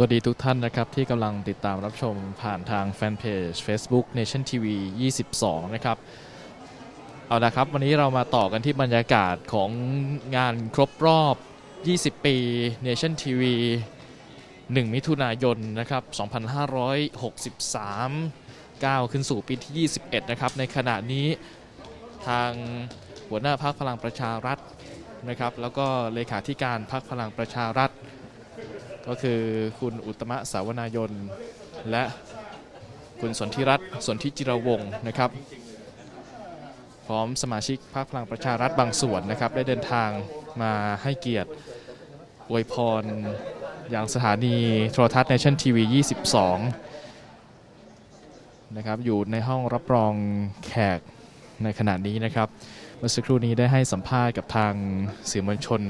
สวัสดีทุกท่านนะครับ ที่กำลังติดตามรับชมผ่านทางแฟนเพจ Facebook Nation TV 22 นะครับ เอาละครับ วันนี้เรามาต่อกันที่บรรยากาศของงานครบรอบ 20 ปี Nation TV 1 มิถุนายนนะครับ 2563 ก้าวขึ้นสู่ปีที่ 21 นะครับ ในขณะนี้ทางหัวหน้าพักพลังประชารัฐนะครับ แล้วก็เลขาธิการพักพลังประชารัฐ ก็คือคุณอุตมะสาวนายน และคุณสนธิรัตน์สนธิจิรวงศ์นะครับ พร้อมสมาชิกพรรคพลังประชารัฐบางส่วนนะครับ ได้เดินทางมาให้เกียรติอวยพรอย่างสถานีโทรทัศน์ Nation TV 22 นะครับ อยู่ในห้องรับรองแขกในขณะนี้นะครับ เมื่อสักครู่นี้ได้ให้สัมภาษณ์กับทางสื่อมวลชน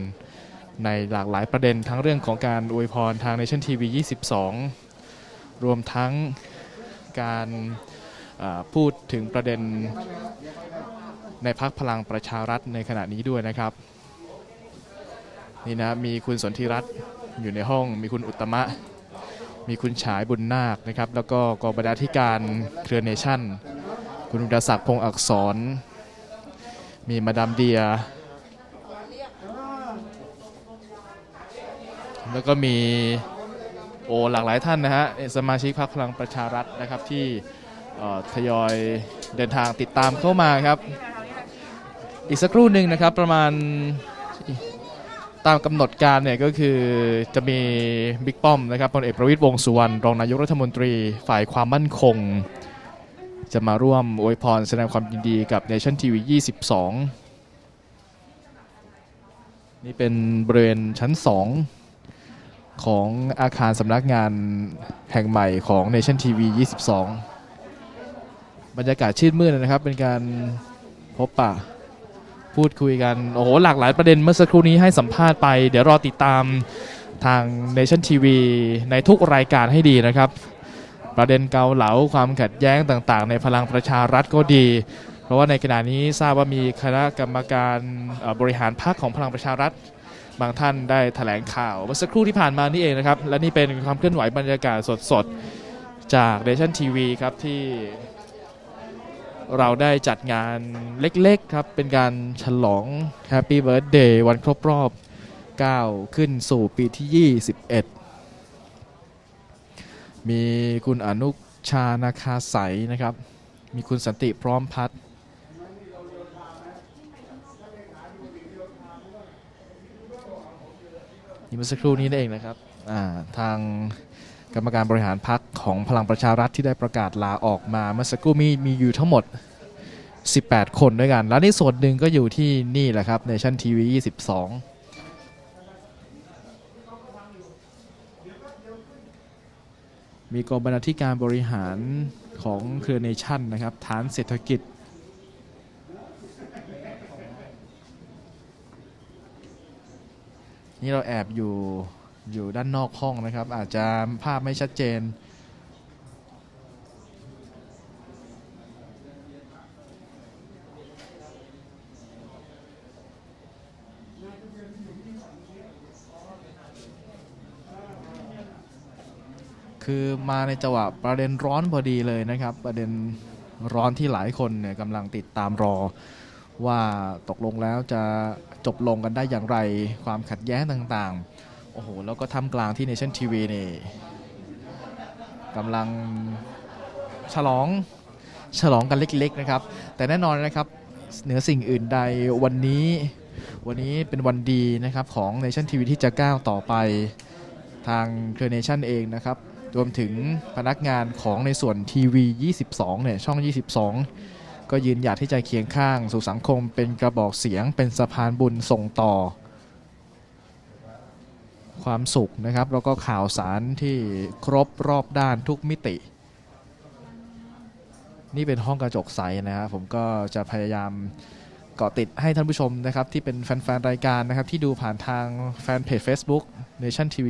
ในหลากหลายประเด็นทั้งเรื่องของการอวยพรทาง Nation TV 22 รวมทั้งการพูดถึงประเด็นในพักพลังประชารัฐในขณะนี้ด้วยนะครับ นี่นะมีคุณสนธิรัตน์อยู่ในห้อง มีคุณอุตมะ มีคุณฉายบุญนาคนะครับ แล้วก็กองบรรณาธิการเครือเนชั่น คุณอุดศักดิ์พงษ์อักษร มีมาดามเดีย แล้วก็มีโอหลากหลายท่านนะฮะสมาชิกพรรคพลังประชารัฐนะครับที่ทยอยเดินทางติดตามเข้ามาครับ อีกสักครู่หนึ่งนะครับประมาณตามกำหนดการเนี่ยก็คือจะมีบิ๊กป้อมนะครับพลเอกประวิตยวงสุวรรณรองนายกรัฐมนตรีฝ่ายความมั่นคง จะมาร่วมอวยพรแสดงความยินดีกับ Nation TV 22 นี่เป็นบริเวณชั้น 2 ของอาคารสำนักงานแห่งใหม่ของ Nation TV 22 บรรยากาศชื่นมื่นนะครับ เป็นการพบปะพูดคุยกัน โอ้โห หลากหลายประเด็นเมื่อสักครู่นี้ให้สัมภาษณ์ไป เดี๋ยวรอติดตามทาง Nation TV ในทุกรายการให้ดีนะครับ ประเด็นเกาเหลาความขัดแย้งต่างๆ ในพลังประชารัฐก็ดี เพราะว่าในขณะนี้ทราบว่ามีคณะกรรมการบริหารพรรคของพลังประชารัฐ บางท่านได้แถลงข่าวเมื่อสักครู่ที่ผ่านมานี่เองนะครับ และนี่เป็นความเคลื่อนไหวบรรยากาศสดๆ จากเ Nation TV ครับที่เราได้จัดงานเล็กๆครับ เป็นการฉลอง Happy Birthday วันครบรอบ 9 ขึ้นสู่ปีที่ 21 มีคุณอนุชานาคาใสนะครับ มีคุณสันติพร้อมพัฒน์ นี่เมื่อสักครู่นี้นั่นเองนะครับาทางกรรมการบริหารพักของพลังประชารัฐที่ได้ประกาศลาออกมาเมื่อสักครู่มีมีอยู่ทั้งหมด 18 คนด้วยกัน แล้วในส่วนหนึ่งก็อยู่ที่นี่แหละครับในชั้นทีวี22มีกองบรรณาธิการบริหารของเครือเนชั่นนะครับ ฐานเศรษฐกิจ นี่เราแอบอยู่อยู่ด้านนอกห้องนะครับ อาจจะภาพไม่ชัดเจน คือมาในจังหวะประเด็นร้อนพอดีเลยนะครับ ประเด็นร้อนที่หลายคนเนี่ยกำลังติดตามรอ ว่าตกลงแล้วจะจบลงกันได้อย่างไรความขัดแย้งต่างๆ โอ้โห แล้วก็ทำกลางที่ Nation TV นี่กำลังฉลองฉลองกันเล็กๆนะครับ แต่แน่นอนนะครับเหนือสิ่งอื่นใดวันนี้ วันนี้เป็นวันดีนะครับของ Nation TV ที่จะก้าวต่อไปทางเครือ Nation เองนะครับรวมถึงพนักงานของในส่วนทีวี 22 เนี่ย ช่อง 22 ก็ยืนหยัดที่จะเคียงข้าง สู่สังคมเป็นกระบอกเสียง เป็นสะพานบุญส่งต่อ ความสุขนะครับ แล้วก็ข่าวสารที่ครบรอบด้านทุกมิติ นี่เป็นห้องกระจกใสนะครับผมก็จะพยายามเกาะติดให้ท่านผู้ชมนะครับ ที่เป็นแฟนๆรายการนะครับ ที่ดูผ่านทางแฟนเพจ Facebook Nation TV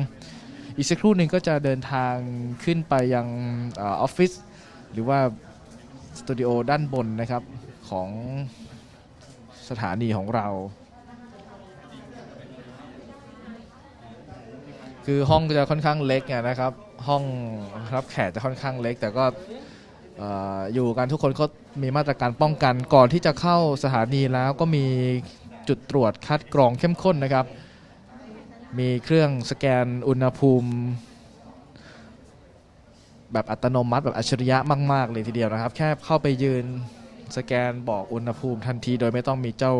22 อีกสักครู่หนึ่งก็จะเดินทางขึ้นไปยังออฟฟิศหรือว่า สตูดิโอด้านบนนะครับของสถานีของเรา คือห้องจะค่อนข้างเล็กนะครับ ห้องรับแขกจะค่อนข้างเล็ก แต่ก็ออยู่กันทุกคนก็มีมาตรการป้องกันก่อนที่จะเข้าสถานีแล้วก็มีจุดตรวจคัดกรองเข้มข้นนะครับ มีเครื่องสแกนอุณหภูมิ แบบอัตโนมัติแบบอัจฉริยะมาก ๆ เลยทีเดียวนะครับ แค่เข้าไปยืนสแกนบอกอุณหภูมิทันที โดยไม่ต้องมีเจ้า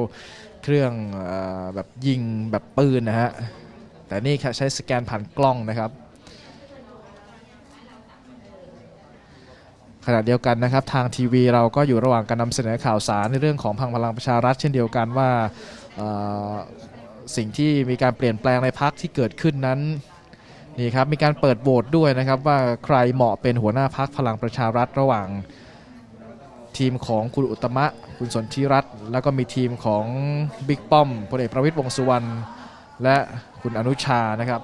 เครื่องอแบบยิงแบบปืนนะฮะ แต่นี่ใช้สแกนผ่านกล้องนะครับ ขณะเดียวกันนะครับ ทางทีวีเราก็อยู่ระหว่างการนำเสนอข่าวสารในเรื่องของพังพลังประชารัฐ เช่นเดียวกันว่าสิ่งที่มีการเปลี่ยนแปลงในพักที่เกิดขึ้นนั้น นี่ครับมีการเปิดโหวตด้วยนะครับว่าใครเหมาะเป็นหัวหน้าพักพลังประชารัฐระหว่าง ทีมของคุณอุตมะ คุณสนธิรัตน์แล้วก็มีทีมของบิ๊กป้อมพลเอกประวิตยวงษ์สุวรรณและคุณอนุชานะครับ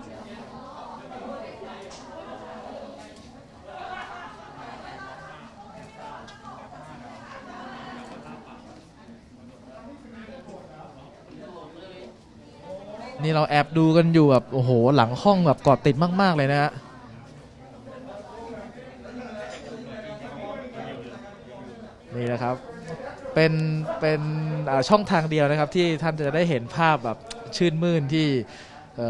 นี่เราแอบดูกันอยู่แบบโอ้โหหลังห้องแบบกอดติดมาก ๆ เลยนะฮะนี่นะครับเป็นเป็นช่องทางเดียวนะครับที่ท่านจะได้เห็นภาพแบบชื่นมื่นที่เอ่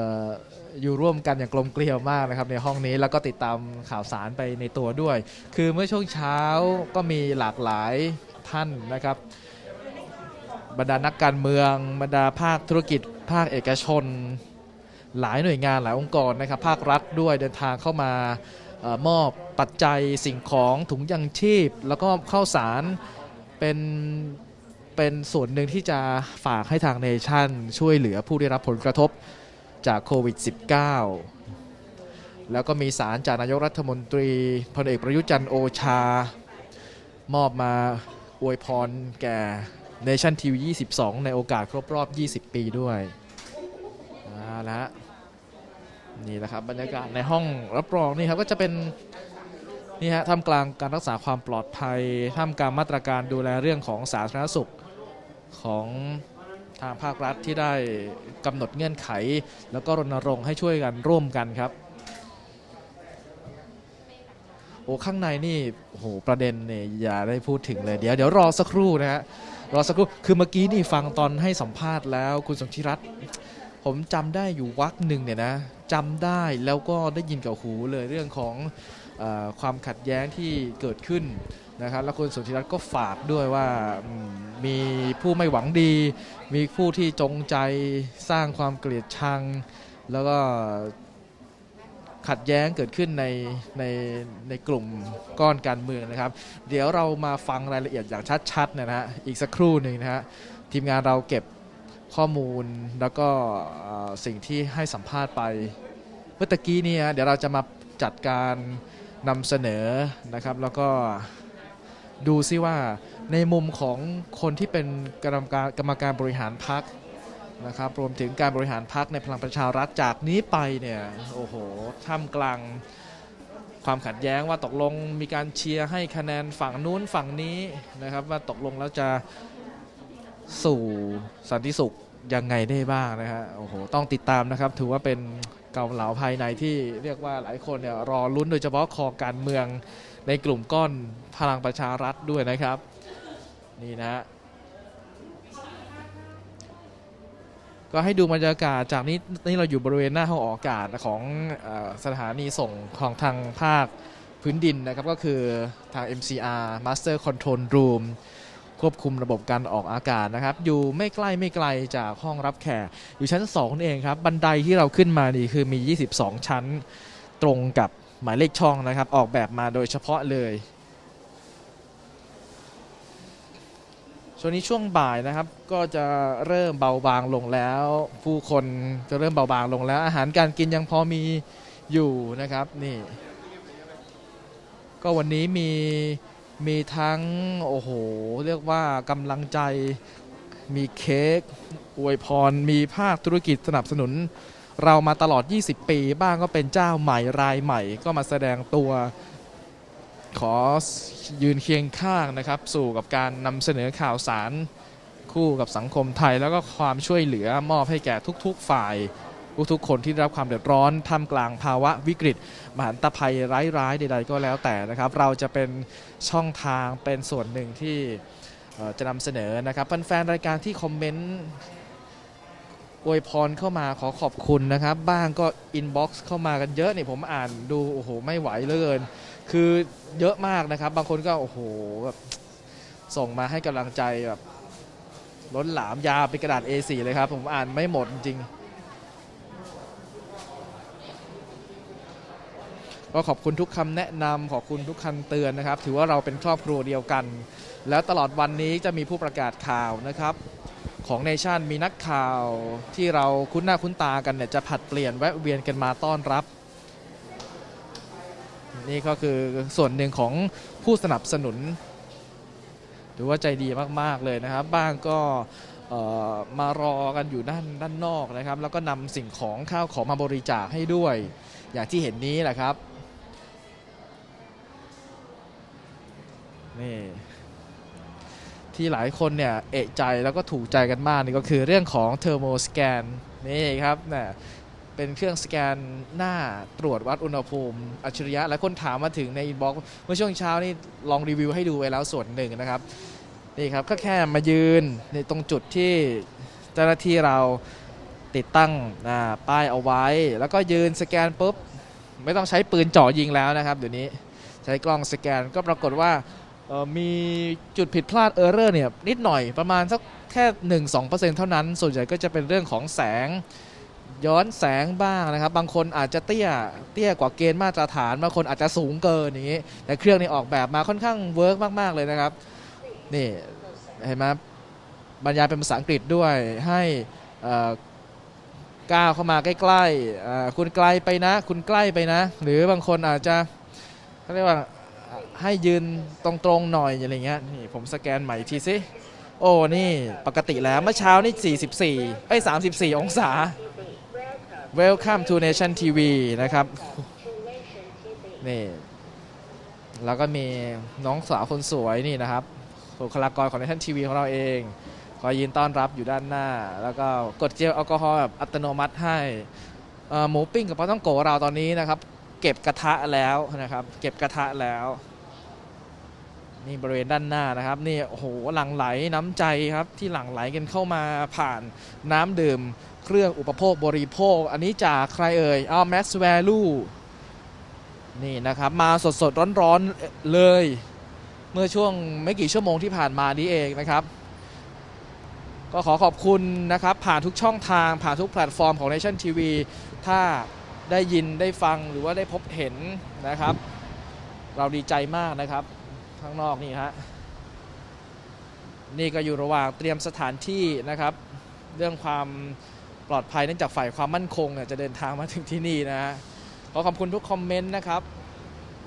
อยู่ร่วมกันอย่างกลมเกลียวมากนะครับในห้องนี้แล้วก็ติดตามข่าวสารไปในตัวด้วย คือเมื่อช่วงเช้าก็มีหลากหลายท่านนะครับ บรรดานักการเมือง บรรดาภาคธุรกิจ ภาคเอกชน หลายหน่วยงานหลายองค์กรนะครับภาครัฐด้วยเดินทางเข้ามาออมอบปัจจัยสิ่งของถุงยังชีพ แล้วก็ข้าวสารเป็นเป็นส่วนหนึ่งที่จะฝากให้ทางเนชั่น ช่วยเหลือผู้ได้รับผลกระทบจากโควิด -19 แล้วก็มีสารจากนายกรัฐมนตรีพลเอกประยุจันทร์โอชา มอบมาอวยพรแก่ Nation TV 22 ในโอกาสครบรอบ 20 ปีด้วยเอาละฮะนี่แหละครับบรรยากาศในห้องรับรองนี่ครับก็จะเป็นนี่ฮะท่ามกลางการรักษาความปลอดภัยท่ามกลางมาตรการดูแลเรื่องของสาธารณสุขของทางภาครัฐที่ได้กำหนดเงื่อนไข แล้วก็รณรงค์ให้ช่วยกันร่วมกันครับ โอ้ข้างในนี่โอ้โหประเด็นเนี่ยอย่าได้พูดถึงเลย เดี๋ยวเดี๋ยวรอสักครู่นะฮะ รอสักครู่คือเมื่อกี้นี่ฟังตอนให้สัมภาษณ์แล้ว คุณสนธิรัตน์ผมจำได้อยู่วักหนึ่งเนี่ยนะจำได้แล้วก็ได้ยินกับหูเลยเรื่องของเออความขัดแย้งที่เกิดขึ้นนะครับแล้วคุณสนธิรัตน์ก็ฝากด้วยว่าอืมมีผู้ไม่หวังดี มีผู้ที่จงใจสร้างความเกลียดชัง แล้วก็ ขัดแย้งเกิดขึ้นในในในกลุ่มก้อนการเมืองนะครับ เดี๋ยวเรามาฟังรายละเอียดอย่างชัดๆนะฮะอีกสักครู่หนึ่งนะฮะทีมงานเราเก็บข้อมูลแล้วก็สิ่งที่ให้สัมภาษณ์ไปเมื่อกี้นี่ยเดี๋ยวเราจะมาจัดการนำเสนอนะครับ แล้วก็ดูซิว่าในมุมของคนที่เป็นกรรมการกรรมการบริหารพัก นะครับรวมถึงการบริหารพักในพลังประชารัฐจากนี้ไปเนี่ยโอ้โหท่ามกลางความขัดแย้งว่าตกลงมีการเชียร์ให้คะแนนฝั่งนู้นฝั่งนี้นะครับ ว่าตกลงแล้วจะสู่สันติสุขยังไงได้บ้างนะฮะโอ้โหต้องติดตามนะครับ ถือว่าเป็นเกาเหลาภายในที่เรียกว่าหลายคนเนี่ยรอลุ้นโดยเฉพาะคอการเมืองในกลุ่มก้อนพลังประชารัฐด้วยนะครับ นี่นะฮะ ก็ให้ดูบรรยากาศจากนี้นี่เราอยู่บริเวณหน้าห้องออกอากาศของอสถานีส่งของทางภาคพื้นดินนะครับ ก็คือทาง MCR Master Control Room ควบคุมระบบการออกอากาศนะครับ อยู่ไม่ใกล้ไม่ไกลจากห้องรับแขก อยู่ชั้น2นั่นเองครับ บันไดที่เราขึ้นมานี่คือมี 22 ชั้นตรงกับหมายเลขช่องนะครับ ออกแบบมาโดยเฉพาะเลย ช่วงนี้ช่วงบ่ายนะครับก็จะเริ่มเบาบางลงแล้ว ผู้คนจะเริ่มเบาบางลงแล้ว อาหารการกินยังพอมีอยู่นะครับนี่ ก็วันนี้มีมีทั้งโอ้โหเรียกว่ากำลังใจมีเค้กอวยพรมีภาคธุรกิจสนับสนุน เรามาตลอด 20 ปี บ้างก็เป็นเจ้าใหม่รายใหม่ ก็มาแสดงตัว ขอยืนเคียงข้างนะครับสู่กับการนำเสนอข่าวสารคู่กับสังคมไทย แล้วก็ความช่วยเหลือมอบให้แก่ทุก ๆ ฝ่าย ทุกๆคนที่ได้รับความเดือดร้อนท่ามกลางภาวะวิกฤต มหันตภัยร้ายๆใดๆก็แล้วแต่นะครับ เราจะเป็นช่องทางเป็นส่วนหนึ่งที่จะนำเสนอนะครับแฟนๆรายการที่คอมเมนต์อวยพรเข้ามาขอขอบคุณนะครับ บ้างก็อินบ็อกซ์เข้ามากันเยอะนี่ผมอ่านดูโอ้โหไม่ไหวเลย คือเยอะมากนะครับ บางคนก็โอ้โหแบบส่งมาให้กำลังใจแบบล้นหลามยาวเป็นกระดาษ A4 เลยครับ ผมอ่านไม่หมดจริง ก็ขอบคุณทุกคำแนะนำขอบคุณทุกคำเตือนนะครับ ถือว่าเราเป็นครอบครัวเดียวกัน แล้วตลอดวันนี้จะมีผู้ประกาศข่าวนะครับ ของเนชั่นมีนักข่าวที่เราคุ้นหน้าคุ้นตากันเนี่ยจะผัดเปลี่ยนแวะเวียนกันมาต้อนรับ นี่ก็คือส่วนหนึ่งของผู้สนับสนุนถือว่าใจดีมาก ๆ เลยนะครับ บ้างก็มารอกันอยู่ด้านด้านนอกนะครับ แล้วก็นำสิ่งของข้าวของมาบริจาคให้ด้วย อย่างที่เห็นนี้แหละครับนี่ที่หลายคนเนี่ยเอะใจแล้วก็ถูกใจกันมากนี่ก็คือเรื่องของเทอร์โมสแกนนี่ครับเนี่ย เป็นเครื่องสแกนหน้าตรวจวัดอุณหภูมิ อัจฉริยะหลายคนถามมาถึงในอินบ็อกซ์เมื่อช่วงเช้านี่ลองรีวิวให้ดูไปแล้วส่วนหนึ่งนะครับนี่ครับก็แค่มายืนในตรงจุดที่เจ้าหน้าที่เราติดตั้งป้ายเอาไว้ แล้วก็ยืนสแกนปุ๊บไม่ต้องใช้ปืนเจ่อยิงแล้วนะครับเดี๋ยวนี้ใช้กล้องสแกนก็ปรากฏว่ามีจุดผิดพลาดเออร์เรอร์เนี่ยนิดหน่อยประมาณสักแค่ 1-2%เท่านั้น ส่วนใหญ่ก็จะเป็นเรื่องของแสง ย้อนแสงบ้างนะครับ บางคนอาจจะเตี้ยเตี้ยกว่าเกณฑ์มาตรฐานบางคนอาจจะสูงเกินอย่างนี้แต่เครื่องนี้ออกแบบมาค่อนข้างเวิร์กมาก ๆ เลยนะครับ นี่เห็นไหมบรรยายเป็นภาษาอังกฤษด้วยให้ก้าวเข้ามาใกล้ๆคุณไกลไปนะ คุณใกล้ไปนะ หรือบางคนอาจจะเขาเรียกว่าให้ยืนตรงๆหน่อยอะไรเงี้ยนี่ผมสแกนใหม่ทีสิโอ้นี่ปกติแล้วเมื่อเช้านี่ 44ไอ้ย 34 องศา Welcome to Nation TV นะครับ นี่ แล้วก็มีน้องสาวคนสวยนี่นะครับบุคลากรของ Nation TV ของเราเองคอยยืนต้อนรับอยู่ด้านหน้า แล้วก็กดเจลแอลกอฮอล์แบบอัตโนมัติให้หมูปิ้งกับปลาต้องโกะเราตอนนี้นะครับ เก็บกระทะแล้วนะครับ เก็บกระทะแล้วนี่บริเวณด้านหน้านะครับนี่โอ้โหหลั่งไหลน้ำใจครับที่หลั่งไหลกันเข้ามาผ่านน้ำดื่ม เครื่องอุปโภคบริโภค อันนี้จากใครเอ่ยอ้าว Max Value นี่นะครับ มาสดสดร้อนร้อนๆเลย เมื่อช่วงไม่กี่ชั่วโมงที่ผ่านมานี้เองนะครับ ก็ขอขอบคุณนะครับ ผ่านทุกช่องทางผ่านทุกแพลตฟอร์มของ Nation TV ถ้าได้ยินได้ฟังหรือว่าได้พบเห็นนะครับ เราดีใจมากนะครับ ข้างนอกนี่ฮะนี่ก็อยู่ระหว่างเตรียมสถานที่นะครับ เรื่องความ ปลอดภัยเนื่องจากฝ่ายความมั่นคงเนี่ยจะเดินทางมาถึงที่นี่นะฮะขอขอบคุณทุกคอมเมนต์นะครับ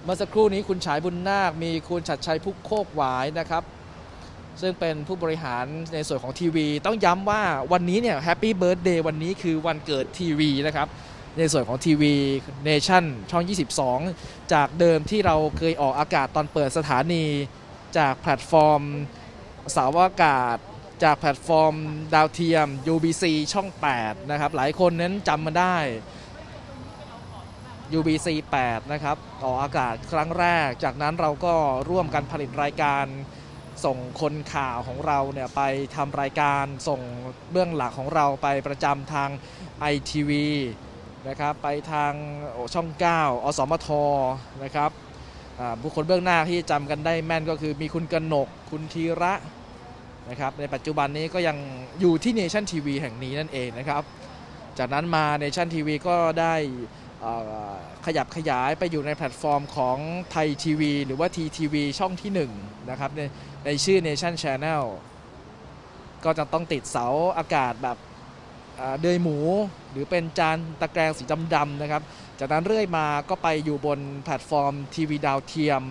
เมื่อสักครู่นี้คุณฉายบุญนาค มีคุณชัดชัยพุกโคกหวายนะครับ ซึ่งเป็นผู้บริหารในส่วนของทีวี ต้องย้ำว่าวันนี้เนี่ยแฮปปี้เบิร์ดเดย์วันนี้คือวันเกิดทีวีนะครับ ในส่วนของทีวีเนชั่นช่อง 22 จากเดิมที่เราเคยออกอากาศตอนเปิดสถานี จากแพลตฟอร์ม สาวอากาศ จากแพลตฟอร์มดาวเทียม UBC ช่อง 8 นะครับ หลายคนนั้นจำมาได้ UBC 8 นะครับออกอากาศครั้งแรก จากนั้นเราก็ร่วมกันผลิตรายการส่งคนข่าวของเราเนี่ยไปทำรายการส่งเบื้องหลักของเราไปประจำทาง ITV นะครับไปทางช่อง 9 อสมทนะครับบุคคลเบื้องหน้าที่จำกันได้แม่นก็คือมีคุณกนก คุณธีระ นะครับในปัจจุบันนี้ก็ยังอยู่ที่ Nation TV แห่งนี้นั่นเองนะครับจากนั้นมา Nation TV ก็ได้ขยับขยายไปอยู่ในแพลตฟอร์มของไทยทีวีหรือว่า TTV ช่องที่1นะครับในในชื่อ Nation Channel ก็จะต้องติดเสาอากาศแบบเดยหมู หรือเป็นจานตะแกรงสีดำๆนะครับ จากนั้นเรื่อยมาก็ไปอยู่บนแพลตฟอร์มทีวีดาวเทียม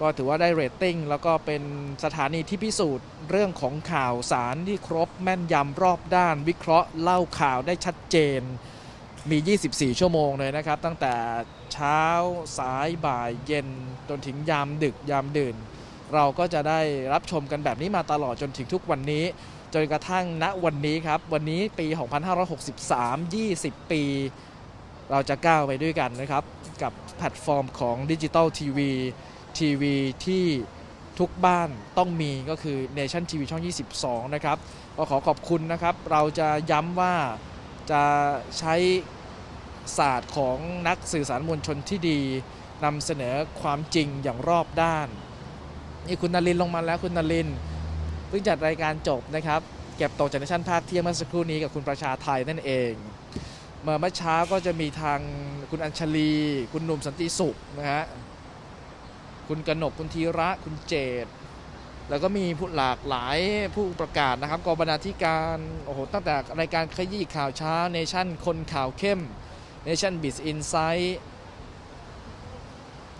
ก็ถือว่าได้เรตติ้งแล้วก็เป็นสถานีที่พิสูจน์ เรื่องของข่าวสารที่ครบแม่นยำรอบด้าน วิเคราะห์เล่าข่าวได้ชัดเจน มี 24 ชั่วโมงเลยนะครับ ตั้งแต่เช้าสายบ่ายเย็นจนถึงยามดึกยามดื่น เราก็จะได้รับชมกันแบบนี้มาตลอดจนถึงทุกวันนี้ จนกระทั่งณวันนี้ครับ วันนี้ปี 2563 20 ปี เราจะก้าวไปด้วยกันนะครับ กับแพลตฟอร์มของดิจิตอลทีวี ทีวีที่ทุกบ้านต้องมีก็คือ Nation TV ช่อง 22 นะครับก็ขอขอบคุณนะครับ เราจะย้ำว่าจะใช้ศาสตร์ของนักสื่อสารมวลชนที่ดีนำเสนอความจริงอย่างรอบด้าน นี่คุณนลินลงมาแล้วคุณนลินเพิ่งจัดรายการจบนะครับ เก็บตกจากในชั้นภาคเที่ยงเมื่อสักครู่นี้กับคุณประชาไทยนั่นเอง เมื่อเมื่อเช้าก็จะมีทางคุณอัญชลี คุณหนุ่มสันติสุขนะฮะ คุณกนกคุณธีระคุณเจตแล้วก็มีผู้หลากหลายผู้ประกาศนะครับกองบรรณาธิการโอ้โหตั้งแต่รายการขยี้ข่าวเช้าเนชั่นคนข่าวเข้มเนชั่นบิสอินไซต์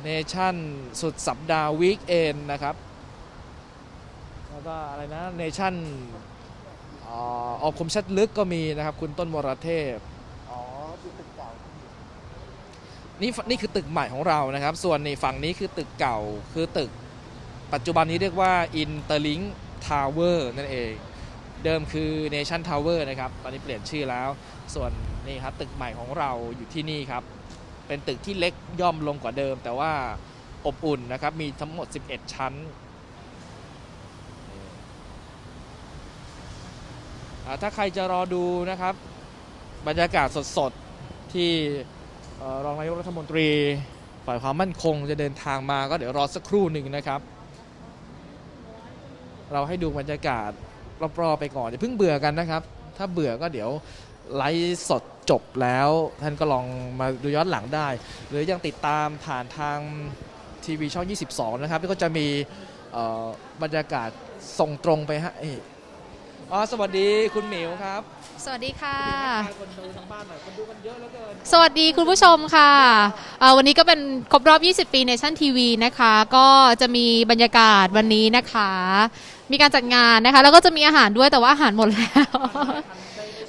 เนชั่นสุดสัปดาห์วีคเอนนะครับ แล้วก็อะไรนะเนชั่นออกคมชัดลึกก็มีนะครับ คุณต้นวรเทพ อ๋อที่ตึกเก่า นี่นี่คือตึกใหม่ของเรานะครับ ส่วนในฝั่งนี้คือตึกเก่าคือตึก ปัจจุบันนี้เรียกว่า Interlink Tower นั่นเอง เดิมคือ Nation Tower นะครับ ตอนนี้เปลี่ยนชื่อแล้ว ส่วนนี่ครับตึกใหม่ของเราอยู่ที่นี่ครับ เป็นตึกที่เล็กย่อมลงกว่าเดิม แต่ว่าอบอุ่นนะครับ มีทั้งหมด 11 ชั้นถ้าใครจะรอดูนะครับ บรรยากาศสดๆที่ รองนายกรัฐมนตรีฝ่ายความมั่นคงจะเดินทางมาก็เดี๋ยวรอสักครู่หนึ่งนะครับ เราให้ดูบรรยากาศรอบๆไปก่อนอย่าเพิ่งเบื่อกันนะครับ ถ้าเบื่อก็เดี๋ยวไลฟ์สดจบแล้ว ท่านก็ลองมาดูย้อนหลังได้ หรือยังติดตามผ่านทางทีวีช่อง 22 นะครับที่ก็จะมีบรรยากาศส่งตรงไปให้ อ๋อสวัสดีคุณหมิวครับสวัสดีค่ะทักทายคนดูทางบ้านหน่อยคนดูกันเยอะเหลือเกินสวัสดีคุณผู้ชมค่ะเอ่อวันนี้ก็เป็นครบรอบ 20 ปี Nation TV นะคะ ก็จะมีบรรยากาศวันนี้นะคะ มีการจัดงานนะคะ แล้วก็จะมีอาหารด้วยแต่ว่าอาหารหมดแล้ว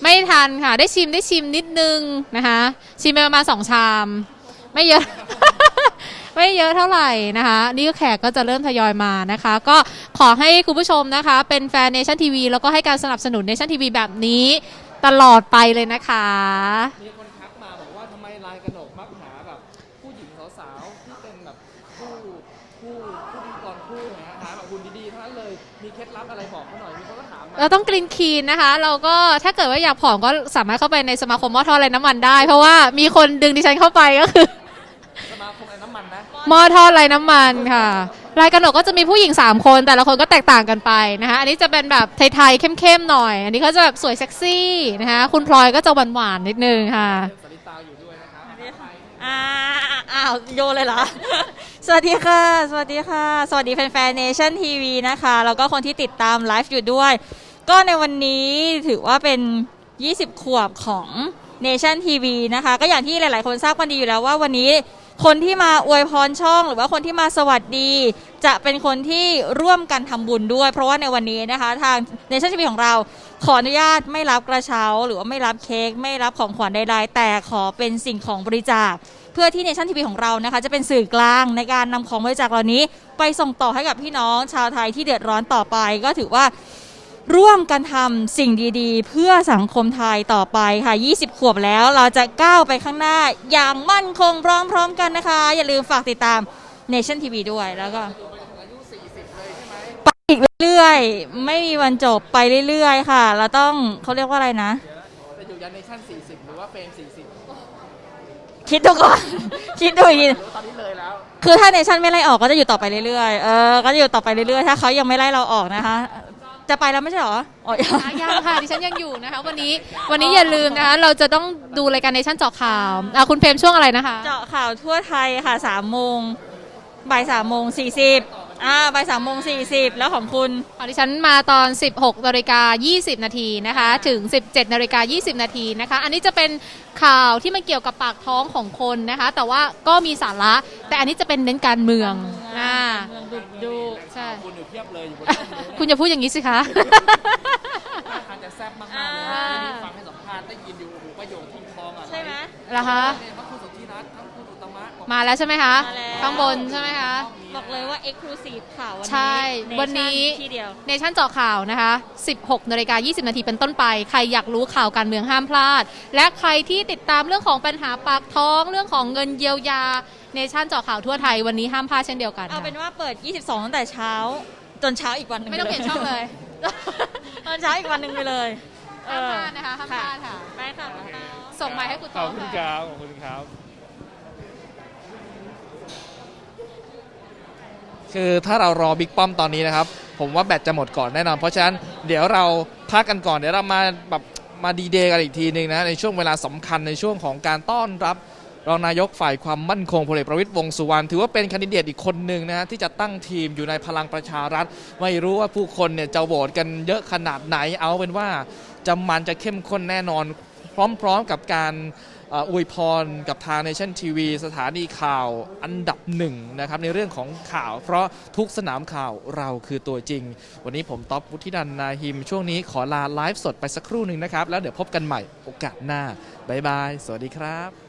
ไม่ทันค่ะ ได้ชิมได้ชิมนิดนึงนะคะ ชิมไปประมาณสองชาม ไม่เยอะ ไม่เยอะเท่าไหร่นะคะ นี่ก็แขกก็จะเริ่มทยอยมานะคะ ก็ขอให้คุณผู้ชมนะคะ เป็นแฟน Nation TV แล้วก็ให้การสนับสนุน Nation TV แบบนี้ตลอดไปเลยนะคะ มีคนทักมาบอกว่าทำไมลายกระหนกมักหาแบบผู้หญิงสาวๆที่เป็นแบบคู่คู่คู่พิธีกรคู่นะฮะหาแบบหุ่นดีๆทั้งนั้นเลยมีเคล็ดลับอะไรบอกเขาหน่อยมีคนก็ถามมาเราต้องกรีนคีนนะคะ เราก็ถ้าเกิดว่าอยากผอมก็สามารถเข้าไปในสมาคมหม้อทอดไรน้ำมันได้ เพราะว่ามีคนดึงดิฉันเข้าไปก็คือ สมาคมไอ้น้ำมันนะ หม้อทอดไร้น้ำมันค่ะรายกระหนกก็จะมีผู้หญิง 3 คน แต่ละคนก็แตกต่างกันไปนะคะอันนี้จะเป็นแบบไทยๆเข้มๆหน่อย อันนี้เขาจะแบบสวยเซ็กซี่นะคะคุณพลอยก็จะหวานๆนิดนึงค่ะสลิตาอยู่ด้วยนะครับอ่าอ้าวโยนเลยเหรอ สวัสดีค่ะ สวัสดีค่ะ สวัสดีแฟนๆ Nation TV นะคะ แล้วก็คนที่ติดตามไลฟ์อยู่ด้วย ก็ในวันนี้ถือว่าเป็น 20 ขวบของ Nation TV นะคะ ก็อย่างที่หลายๆ คนทราบกันดีอยู่แล้วว่าวันนี้ คนที่มาอวยพรช่อง หรือว่าคนที่มาสวัสดี จะเป็นคนที่ร่วมกันทำบุญด้วย เพราะว่าในวันนี้นะคะ ทาง Nation TV ของเราขออนุญาตไม่รับกระเช้า หรือว่าไม่รับเค้กไม่รับของขวัญใดๆแต่ขอเป็นสิ่งของบริจาคเพื่อที่เนชั่นทีวีของเรานะคะ จะเป็นสื่อกลางในการนำของบริจาคเหล่านี้ ไปส่งต่อให้กับพี่น้องชาวไทยที่เดือดร้อนต่อไปก็ถือว่า ร่วมกันทำสิ่งดีๆ เพื่อสังคมไทยต่อไปค่ะ 20 ขวบแล้วเราจะก้าวไปข้างหน้าอย่างมั่นคงพร้อมๆกันนะคะ อย่าลืมฝากติดตาม Nation TV ด้วยแล้วก็ไปอีกเรื่อยๆ ไม่มีวันจบไปเรื่อยๆ ค่ะ เราต้องเขาเรียกว่าอะไรนะ จะอยู่ยันในชั้น40 หรือว่าเฟรม40 คิดดูก่อน คิดดูอีกทีหรือตอนนี้เลยแล้ว คือถ้าเนชั่นไม่ไล่ออกก็จะอยู่ต่อไปเรื่อยๆ เออ ก็จะอยู่ต่อไปเรื่อยๆ ถ้าเขายังไม่ไล่เราออกนะคะ จะไปแล้วไม่ใช่เหรออ๋อยังอะยังค่ะดิฉันยังอยู่นะคะ วันนี้วันนี้อย่าลืมนะคะ เราจะต้องดูรายการเนชั่นเจาะข่าวอะคุณเพรมช่วงอะไรนะคะ เจาะข่าวทั่วไทยค่ะสามโมงบ่ายสามโมงสี่สิบ อ่าบ่ายสามโมงสี่สิบแล้วของคุณของดิฉันมาตอน 16นาฬิกา20 นาทีนะคะ ถึง 17นาฬิกา20 นาทีนะคะ อันนี้จะเป็นข่าวที่มันเกี่ยวกับปากท้องของคนนะคะ แต่ว่าก็มีสาระ แต่อันนี้จะเป็นเน้นการเมืองอ่าเมืองดุดุใช่ คุณอยู่เพียบเลยอยู่บนต้นนี้คุณอย่าพูดอย่างนี้สิคะท่าทางจะแซ่บมากๆเลยนะที่นี่ฟังให้สัมภาษณ์ได้ยินอยู่โอ้โหประโยคทิ้งทองอะใช่ไหม เหรอคะ เนี่ยพระคุณสุทธิรัตน์ทั้งคุณอุตตมะบอกมาแล้วใช่ไหมคะ มาแล้ว ข้างบนใช่ไหมคะ บอกเลยว่า Exclusive ค่ะวันนี้ใช่ Nation วันนี้ที่เดียว เนชั่นเจาะข่าวนะคะ 16นาฬิกา20 นาทีเป็นต้นไป ใครอยากรู้ข่าวการเมืองห้ามพลาด และใครที่ติดตามเรื่องของปัญหาปากท้องเรื่องของเงินเยียวยา เนชั่นเจาะข่าวทั่วไทยวันนี้ห้ามพลาดเช่นเดียวกันเอาเป็นค่ะว่าเปิด 22 ตั้งแต่เช้า จนเช้าอีกวันหนึ่งไม่ต้องเปลี่ยนช่องเลยตอนเช้าอีกวันหนึ่งไปเลยห้ามพลาดนะคะห้ามพลาดค่ะ ไปค่ะคุณน้องส่งไมค์ให้คุณขโต้อบคุณคค่ะรับขอบคุณครับ คือถ้าเรารอบิ๊กป้อมตอนนี้นะครับ ผมว่าแบตจะหมดก่อนแน่นอน เพราะฉะนั้นเดี๋ยวเราพักกันก่อนเดี๋ยวเรามาแบบมาดีเดย์กันอีกทีหนึ่งนะในช่วงเวลาสำคัญในช่วงของการต้อนรับรองนายกฝ่ายความมั่นคงพลเอกประวิตยวงสุวรรณถือว่าเป็นคนดิเดตอีกคนหนึ่งนะฮะที่จะตั้งทีมอยู่ในพลังประชารัฐ ไม่รู้ว่าผู้คนเนี่ยจะโหวตกันเยอะขนาดไหนเอาเป็นว่าจะมันจะเข้มข้นแน่นอน พร้อมๆกับการ อวยพรกับทางเนชั่นทีวีสถานีข่าวอันดับหนึ่งนะครับในเรื่องของข่าว เพราะทุกสนามข่าวเราคือตัวจริง วันนี้ผมต๊อปวุฒินันนาหิม ช่วงนี้ขอลาไลฟ์สดไปสักครู่หนึ่งนะครับ แล้วเดี๋ยวพบกันใหม่โอกาสหน้า บ๊ายบาย สวัสดีครับ